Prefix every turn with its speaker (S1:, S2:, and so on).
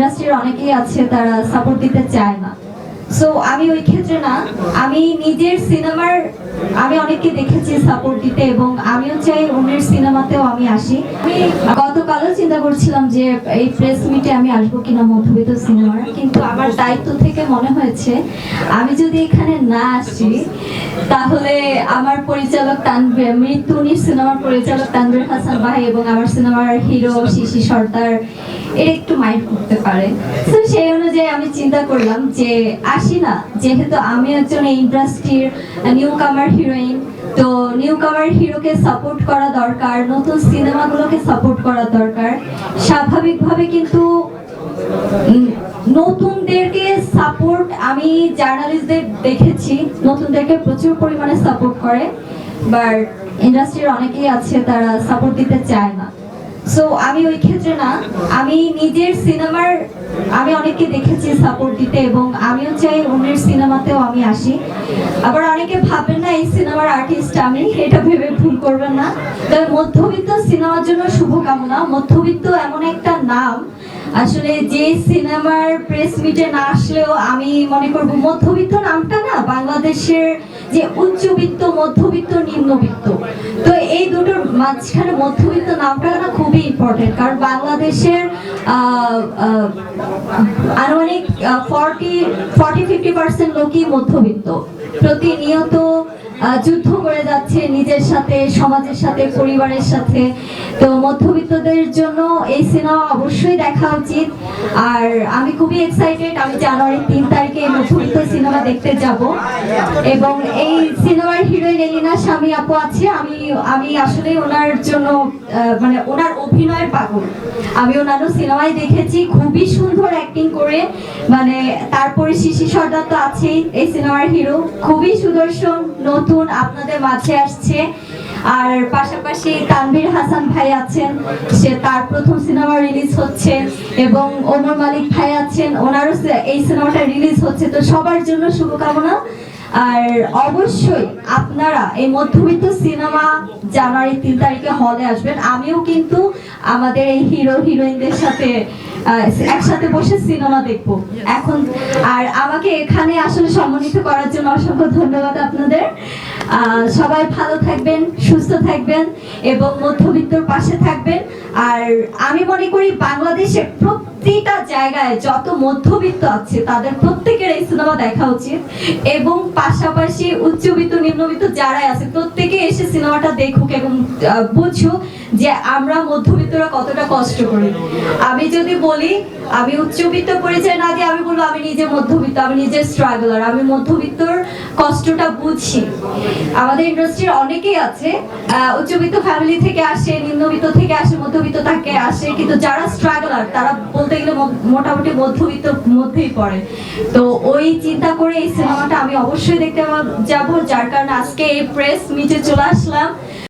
S1: ইন্ডাস্ট্রির অনেকেই আছে তারা সাপোর্ট দিতে চায় না। সো আমি ওই ক্ষেত্রে না, আমি নিজের সিনেমার, আমি অনেককে দেখেছি সাপোর্ট দিতে এবং আমিও চাই অন্যের সিনেমাতেও আমি আসি। আমি গতকালও চিন্তা করছিলাম যে এই প্রেস মিটে আমি আসব কিনা মধ্যবিত্ত সিনেমার, কিন্তু আমার দায়িত্ব থেকে মনে হয়েছে, আমি যদি এখানে না আসি, তাহলে আমার পরিচালক তানভীর, মৃত্যুনির সিনেমার পরিচালক তানভীর হাসান ভাই এবং আমার সিনেমার হিরো শিশি সর্দার এটা একটু মাইন্ড করতে পারে। তো সেই অনুযায়ী আমি চিন্তা করলাম যে আসি না যেহেতু আমি একজন ইন্ডাস্ট্রির নিউ কামার হিরোইন তো নিউ কামার হিরোকে সাপোর্ট করা দরকার, নতুন সিনেমাগুলোকে সাপোর্ট করা দরকার। স্বাভাবিকভাবে কিন্তু নতুনদেরকে সাপোর্ট আমি জার্নালিস্টদের দেখেছি, নতুনদেরকে প্রচুর পরিমাণে সাপোর্ট করে বাট ইন্ডাস্ট্রির অনেকেই আছে, তারা সাপোর্ট দিতে চায় না। সো আমি ওই ক্ষেত্রে না, আমি নিজের সিনেমার, আমি অনেককে দেখেছি সাপোর্ট দিতে এবং আমিও চাই অন্যের সিনেমাতেও আমি আসি। আবার অনেকে ভাবেন না, এই সিনেমার আর্টিস্ট আমি, এটা ভেবে ভুল করবেন না। তবে মধ্যবিত্ত সিনেমার জন্য শুভকামনা, মধ্যবিত্ত এমন একটা নাম আসলে যে সিনেমার প্রেস মিটে না আসলেও আমি মনে করব মধ্যবিত্ত নামটা না বাংলাদেশের যে উচ্চবিত্ত মধ্যবিত্ত নিম্নবিত্ত। তো এই দুটোর মাঝখানে মধ্যবিত্ত নামটা না খুবই ইম্পর্টেন্ট কারণ বাংলাদেশের আহ, আনুমানিক ফর্টি ফর্টি ফিফটি পার্সেন্ট লোকই মধ্যবিত্ত। প্রতিনিয়ত যুদ্ধ করে যাচ্ছে নিজের সাথে সমাজের সাথে পরিবারের সাথে। তো মধ্যবিত্তদের এই সিনেমা অবশ্যই দেখা উচিত। আর আমি খুবই এক্সাইটেড আমি জানুয়ারি তিন তারিখে মধ্যবিত্ত সিনেমা দেখতে যাব। এবং এই সিনেমার হিরোইন এলিনা স্বামী আপু আছে, আমি আমি আসলে ওনার জন্য মানে ওনার অভিনয়ের পাগল। আমি ওনারও সিনেমায় দেখেছি, খুবই সুন্দর অ্যাক্টিং করে। মানে তারপরে শিশি সর্দার তো আছেই, এই সিনেমার হিরো। খুবই সুদর্শন, নতুন, আপনাদের মাঝে আসছে। আর পাশাপাশি তানভীর হাসান ভাই আছেন, সে তার প্রথম সিনেমা রিলিজ হচ্ছে, এবং ওমর মালিক ভাই আছেন, ওনারও এই সিনেমাটা রিলিজ হচ্ছে। তো সবার জন্য শুভকামনা। আর অবশ্যই আপনারা এই মধ্যবিত্ত সিনেমা জানুয়ারি তিন তারিখে হলে আসবেন। আমিও কিন্তু আমাদের এই হিরো হিরোইনদের সাথে একসাথে বসে সিনেমা দেখব। এখন আর আমাকে এখানে আসলে সম্মানিত করার জন্য অসংখ্য ধন্যবাদ আপনাদের। আহ, সবাই ভালো থাকবেন সুস্থ থাকবেন এবং মধ্যবিত্তর পাশে থাকবেন। আর আমি মনে করি বাংলাদেশের প্রতিটা জায়গায় যত মধ্যবিত্ত আছে তাদের প্রত্যেকের এই সিনেমা দেখা উচিত। এবং পাশাপাশি উচ্চবিত্ত, নিম্নবিত্ত যারাই আছে, প্রত্যেকে এসে সিনেমাটা দেখুক এবং বুঝুক যে আমরা মধ্যবিত্তরা কতটা কষ্ট করি। আমি যদি বলি, আমি উচ্চবিত্ত পরিচয় না দিয়ে আমি বলব, আমি নিজে মধ্যবিত্ত, আমি নিজে স্ট্রাগলার আমি মধ্যবিত্তর কষ্টটা বুঝি। আমাদের ইন্ডাস্ট্রির অনেকেই আছে উচ্চবিত্ত ফ্যামিলি থেকে আসে, নিম্নবিত্ত থেকে আসে মধ্যবিত্ত তাকে আসে, কিন্তু যারা স্ট্রাগলার তারা বলতে গেলে মোটামুটি মধ্যবিত্ত মধ্যেই পড়ে। তো ওই চিন্তা করে এই সিনেমাটা আমি অবশ্যই দেখতে যাব, যার কারণে আজকে এই প্রেস মিটে চলে আসলাম।